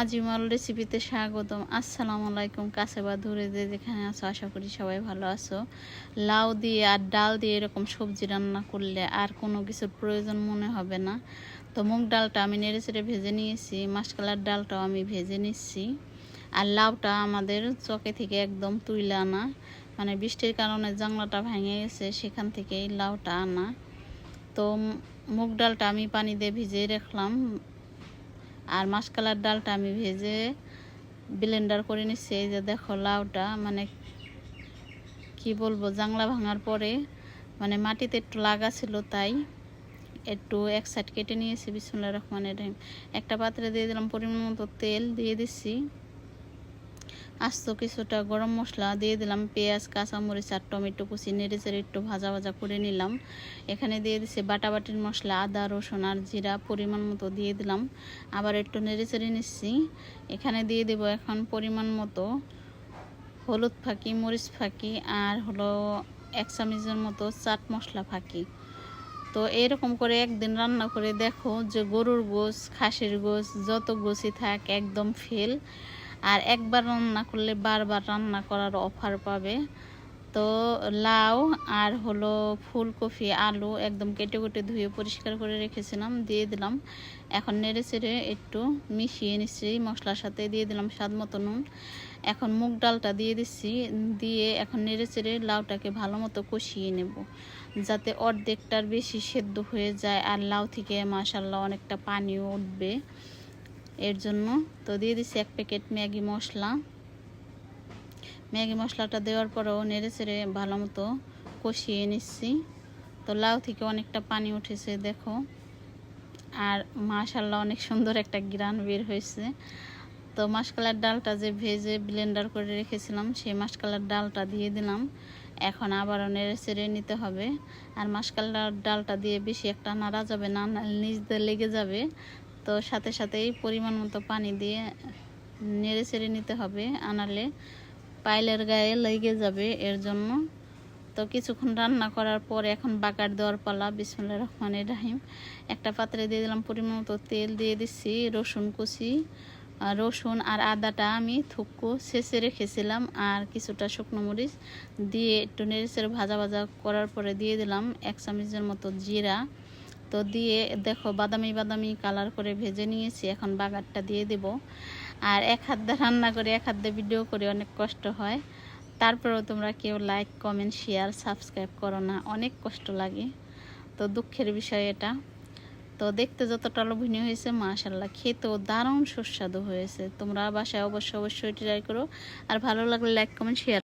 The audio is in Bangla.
আজিমল রেসিপিতে স্বাগতম। আসসালামু আলাইকুম, কাছে বা দূরে যে যেখানে আছো, আশা করি সবাই ভালো আছো। লাউ দিয়ে আর ডাল দিয়ে এরকম সবজি রান্না করলে আর কোনো কিছুর প্রয়োজন মনে হবে না। তো মুগ ডালটা আমি নেড়ে চেড়ে ভেজে নিয়েছি, মাসকালার ডালটাও আমি ভেজে নিচ্ছি। আর লাউটা আমাদের চকে থেকে একদম তুইলে আনা মানে বৃষ্টির কারণে জাংলাটা ভেঙে গেছে, সেখান থেকে এই লাউটা আনা। তো মুগ ডালটা আমি পানি দিয়ে ভিজিয়ে রাখলাম। আর মাসকালার ডালটা আমি ভেজে ব্লেন্ডার করে নিচ্ছি এই যে দেখো লাউটা মানে কি বলব, জাংলা ভাঙার পরে মানে মাটিতে একটু লাগা ছিল তাই একটু এক সাইড কেটে নিয়েছি। বিসমুল্লা রহমানের রহিম। একটা পাত্রে দিয়ে দিলাম পরিমাণ মতো তেল দিয়ে দিচ্ছি আস্ত কিছুটা গরম মশলা দিয়ে দিলাম। পেঁয়াজ, কাঁচামরিচ আর টমেটো কুচি নেড়ে চেড়ে একটু ভাজা ভাজা করে নিলাম। এখানে দিয়ে দিচ্ছি বাটাবাটির মশলা, আদা, রসুন আর জিরা পরিমাণ মতো দিয়ে দিলাম। আবার একটু নেড়ে চেড়ে নিচ্ছি। এখানে দিয়ে দেব এখন পরিমাণ মতো হলুদ ফাঁকি, মরিচ ফাঁকি আর হলো এক চামচের মতো চাট মশলা ফাঁকি। তো এরকম করে একদিন রান্না করে দেখো যে গরুর গোস খাসির গোস যত গোসই থাক একদম ফেল আর একবার রান্না করলে বারবার রান্না করার অফার পাবে। তো লাউ আর হলো ফুলকপি, আলু একদম কেটে কেটে ধুয়ে পরিষ্কার করে রেখেছিলাম, দিয়ে দিলাম। এখন নেড়ে চেড়ে একটু মিশিয়ে নিচ্ছি, মশলার সাথে দিয়ে দিলাম স্বাদ মতো নুন। এখন মুগ ডালটা দিয়ে দিচ্ছি, দিয়ে এখন নেড়ে চেড়ে লাউটাকে ভালো মতো কষিয়ে নেব, যাতে অর্ধেকটার বেশি সেদ্ধ হয়ে যায়। আর লাউ থেকে মাসাল্লাহ অনেকটা পানিও উঠবে। এর জন্য। তো দিয়ে দিছি এক প্যাকেট ম্যাগি মশলা। ম্যাগি মশলাটা দেওয়ার পরেও নেড়ে চেড়ে ভালো মতো কষিয়ে নিচ্ছি। তো লাউ থেকে অনেকটা পানি উঠেছে, দেখো। আর মাশাল্লাহ অনেক সুন্দর একটা গ্রান বের হয়েছে। তো মাসকালার ডালটা যে ভেজে ব্লেন্ডার করে রেখেছিলাম, সেই মাসকালার ডালটা দিয়ে দিলাম। এখন আবারও নেড়ে চেড়ে নিতে হবে। আর মাসকালার ডালটা দিয়ে বেশি একটা নাড়া যাবে না নিচ দিয়ে লেগে যাবে। তো সাথে সাথেই পরিমাণ মতো পানি দিয়ে নেড়ে চেড়ে নিতে হবে, আনালে পাইলের গায়ে লেগে যাবে এর জন্য। তো কিছুক্ষণ রান্না করার পর এখন বাকার দেওয়ার পালা। বিসমুল্লা রহমান রাহিম। একটা পাত্রে দিয়ে দিলাম পরিমাণ মতো তেল, দিয়ে দিচ্ছি রসুন কুচি। রসুন আর আদাটা আমি থুকু শেষে রেখেছিলাম আর কিছুটা শুকনো মরিচ দিয়ে একটু নেড়েচেড়ে ভাজা ভাজা করার পরে দিয়ে দিলাম এক চামচের মতো জিরা। তো দিয়ে দেখো বাদামি বাদামি কালার করে ভেজে নিয়েছি, এখন বাগারটা দিয়ে দেব। আর এক হাত রান্না করে, এক হাত ভিডিও করে, অনেক কষ্ট হয়। তারপরেও তোমরা কেউ লাইক কমেন্ট শেয়ার সাবস্ক্রাইব করো না, অনেক কষ্ট লাগে। তো দুঃখের বিষয় এটা। তো দেখতে যতটা লোভনীয় হয়েছে মাশাল্লাহ খেতেও দারুণ সুস্বাদু হয়েছে। তোমরা বাসায় অবশ্যই অবশ্যই ট্রাই করো। আর ভালো লাগলে লাইক কমেন্ট শেয়ার